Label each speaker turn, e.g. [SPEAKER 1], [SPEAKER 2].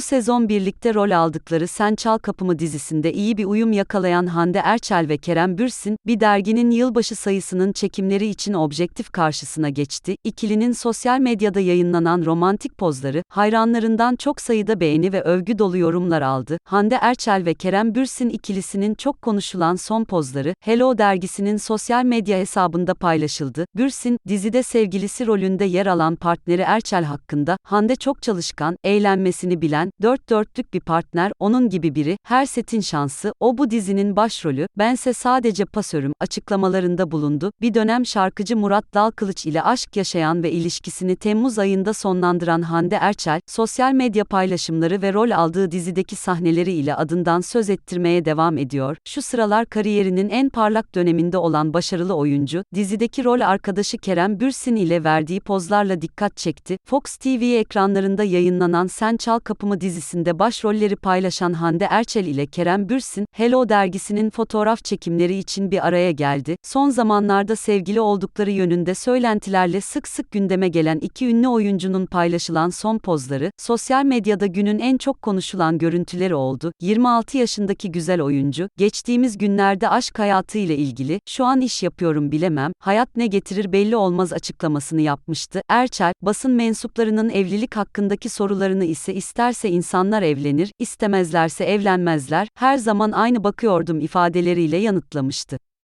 [SPEAKER 1] sezon birlikte rol aldıkları Sen Çal Kapımı dizisinde iyi bir uyum yakalayan Hande Erçel ve Kerem Bürsin, bir derginin yılbaşı sayısının çekimleri için objektif karşısına geçti. İkilinin sosyal medyada yayınlanan romantik pozları, hayranlarından çok sayıda beğeni ve övgü dolu yorumlar aldı. Hande Erçel ve Kerem Bürsin ikilisinin çok konuşulan son pozları, Hello dergisinin sosyal medya hesabında paylaşıldı. Bürsin, dizide sevgilisi rolünde yer alan partneri Erçel hakkında, Hande çok çalışkan, eğlenmesini bilen, dört dörtlük bir partner, onun gibi biri, her setin şansı, o bu dizinin başrolü, bense sadece pasörüm, açıklamalarında bulundu. Bir dönem şarkıcı Murat Dalkılıç ile aşk yaşayan ve ilişkisini Temmuz ayında sonlandıran Hande Erçel, sosyal medya paylaşımları ve rol aldığı dizideki sahneleri ile adından söz ettirmeye devam ediyor. Şu sıralar kariyerinin en parlak döneminde olan başarılı oyuncu, dizideki rol arkadaşı Kerem Bürsin ile verdiği pozlarla dikkat çekti. Fox TV ekranlarında yayınlanan Sen Çal Kapımı dizisinde başrolleri paylaşan Hande Erçel ile Kerem Bürsin, Hello dergisinin fotoğraf çekimleri için bir araya geldi. Son zamanlarda sevgili oldukları yönünde söylentilerle sık sık gündeme gelen iki ünlü oyuncunun paylaşılan son pozları, sosyal medyada günün en çok konuşulan görüntüleri oldu. 26 yaşındaki güzel oyuncu, geçtiğimiz günlerde aşk hayatı ile ilgili, şu an iş yapıyorum bilemem, hayat ne getirir belli olmaz açıklamasını yapmıştı. Erçel, basın mensuplarının evlilik hakkındaki sorularını ise isterse insanlar evlenir, istemezlerse evlenmezler, her zaman aynı bakıyordum ifadeleriyle yanıtlamıştı.